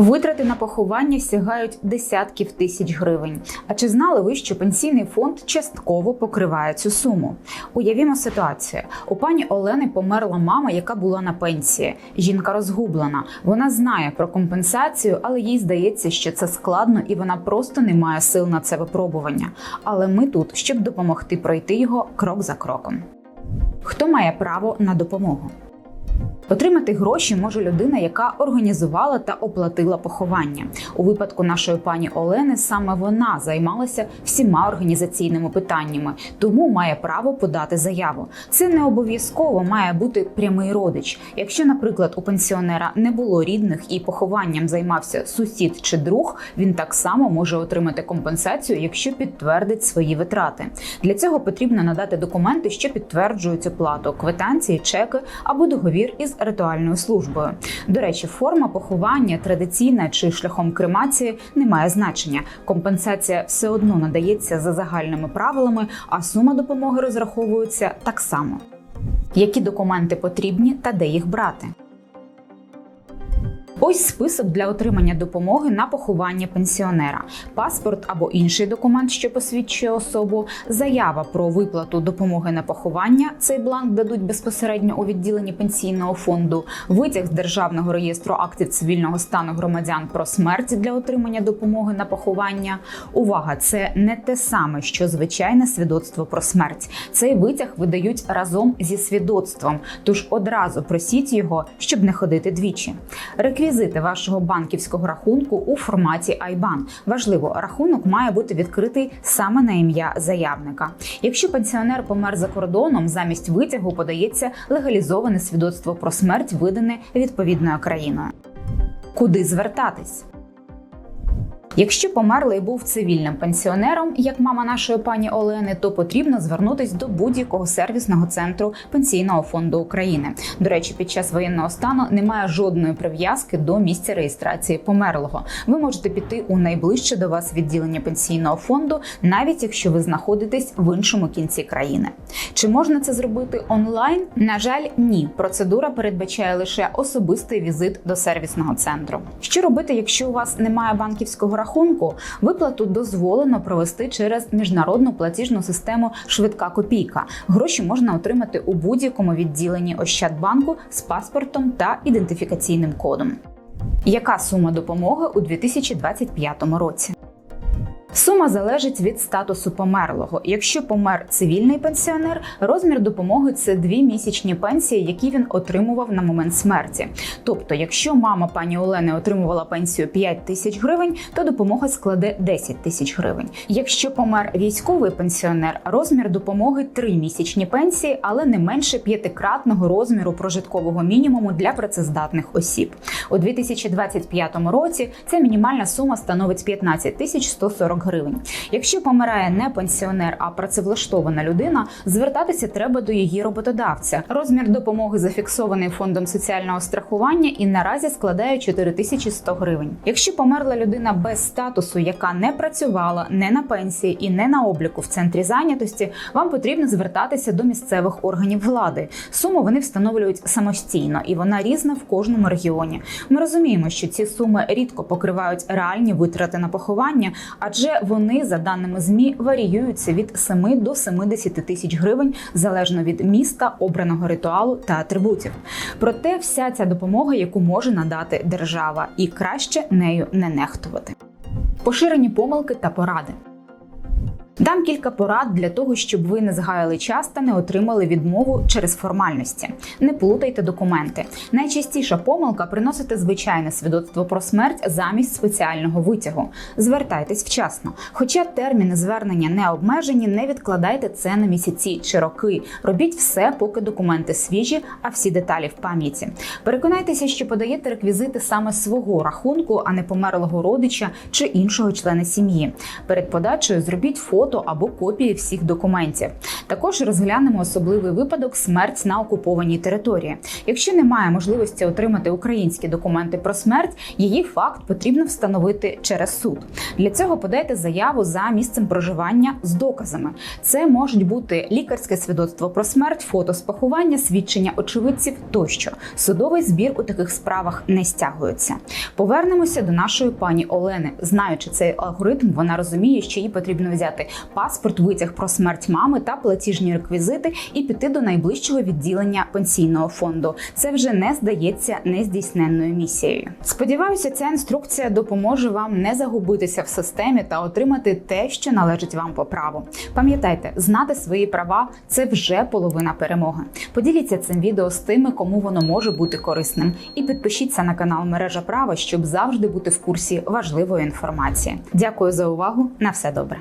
Витрати на поховання сягають десятків тисяч гривень. А чи знали ви, що пенсійний фонд частково покриває цю суму? Уявімо ситуацію: у пані Олени померла мама, яка була на пенсії. Жінка розгублена. Вона знає про компенсацію, але їй здається, що це складно і вона просто не має сил на це випробування. Але ми тут, щоб допомогти пройти його крок за кроком. Хто має право на допомогу? Отримати гроші може людина, яка організувала та оплатила поховання. У випадку нашої пані Олени саме вона займалася всіма організаційними питаннями, тому має право подати заяву. Це не обов'язково має бути прямий родич. Якщо, наприклад, у пенсіонера не було рідних і похованням займався сусід чи друг, він так само може отримати компенсацію, якщо підтвердить свої витрати. Для цього потрібно надати документи, що підтверджують оплату, квитанції, чеки або договір із ритуальною службою. До речі, форма поховання традиційна чи шляхом кремації не має значення. Компенсація все одно надається за загальними правилами, а сума допомоги розраховується так само. Які документи потрібні та де їх брати? Ось список для отримання допомоги на поховання пенсіонера: паспорт або інший документ, що посвідчує особу, заява про виплату допомоги на поховання. Цей бланк дадуть безпосередньо у відділенні пенсійного фонду, витяг з державного реєстру актів цивільного стану громадян про смерть для отримання допомоги на поховання. Увага, це не те саме, що звичайне свідоцтво про смерть. Цей витяг видають разом зі свідоцтвом, тож одразу просіть його, щоб не ходити двічі. Реквізити вашого банківського рахунку у форматі IBAN. Важливо, рахунок має бути відкритий саме на ім'я заявника. Якщо пенсіонер помер за кордоном, замість витягу подається легалізоване свідоцтво про смерть, видане відповідною країною. Куди звертатись? Якщо померлий був цивільним пенсіонером, як мама нашої пані Олени, то потрібно звернутись до будь-якого сервісного центру пенсійного фонду України. До речі, під час воєнного стану немає жодної прив'язки до місця реєстрації померлого. Ви можете піти у найближче до вас відділення пенсійного фонду, навіть якщо ви знаходитесь в іншому кінці країни. Чи можна це зробити онлайн? На жаль, ні. Процедура передбачає лише особистий візит до сервісного центру. Що робити, якщо у вас немає банківського рахунку? Виплату дозволено провести через міжнародну платіжну систему Швидка копійка. Гроші можна отримати у будь-якому відділенні Ощадбанку з паспортом та ідентифікаційним кодом. Яка сума допомоги у 2025 році? Сума залежить від статусу померлого. Якщо помер цивільний пенсіонер, розмір допомоги це дві місячні пенсії, які він отримував на момент смерті. Тобто, якщо мама пані Олени отримувала пенсію 5 тисяч гривень, то допомога складе 10 тисяч гривень. Якщо помер військовий пенсіонер, розмір допомоги три місячні пенсії, але не менше п'ятикратного розміру прожиткового мінімуму для працездатних осіб. У 2025 році ця мінімальна сума становить 15 тисяч 140 гривень. Якщо помирає не пенсіонер, а працевлаштована людина, звертатися треба до її роботодавця. Розмір допомоги зафіксований фондом соціального страхування і наразі складає 4100 гривень. Якщо померла людина без статусу, яка не працювала, не на пенсії і не на обліку в центрі зайнятості, вам потрібно звертатися до місцевих органів влади. Суму вони встановлюють самостійно, і вона різна в кожному регіоні. Ми розуміємо, що ці суми рідко покривають реальні витрати на поховання, адже вони, за даними змі, варіюються від 7 до 70 тисяч гривень залежно від міста, обраного ритуалу та атрибутів. Проте вся ця допомога, яку може надати держава, і краще нею не нехтувати. Поширені помилки та поради. Дам кілька порад для того, щоб ви не згаяли час та не отримали відмову через формальності. Не плутайте документи. Найчастіша помилка приносити звичайне свідоцтво про смерть замість спеціального витягу. Звертайтесь вчасно. Хоча терміни звернення не обмежені, не відкладайте це на місяці чи роки. Робіть все, поки документи свіжі, а всі деталі в пам'яті. Переконайтеся, що подаєте реквізити саме свого рахунку, а не померлого родича чи іншого члена сім'ї. Перед подачею зробіть фото фото або копії всіх документів. Також розглянемо особливий випадок смерть на окупованій території. Якщо немає можливості отримати українські документи про смерть, її факт потрібно встановити через суд. Для цього подайте заяву за місцем проживання з доказами. Це можуть бути лікарське свідоцтво про смерть, фото з поховання, свідчення очевидців тощо. Судовий збір у таких справах не стягується. Повернемося до нашої пані Олени. Знаючи цей алгоритм, вона розуміє, що їй потрібно взяти паспорт, витяг про смерть мами та платіжні реквізити і піти до найближчого відділення пенсійного фонду. Це вже не здається нездійсненною місією. Сподіваюся, ця інструкція допоможе вам не загубитися в системі та отримати те, що належить вам по праву. Пам'ятайте, знати свої права це вже половина перемоги. Поділіться цим відео з тими, кому воно може бути корисним, і підпишіться на канал Мережа Права, щоб завжди бути в курсі важливої інформації. Дякую за увагу. На все добре.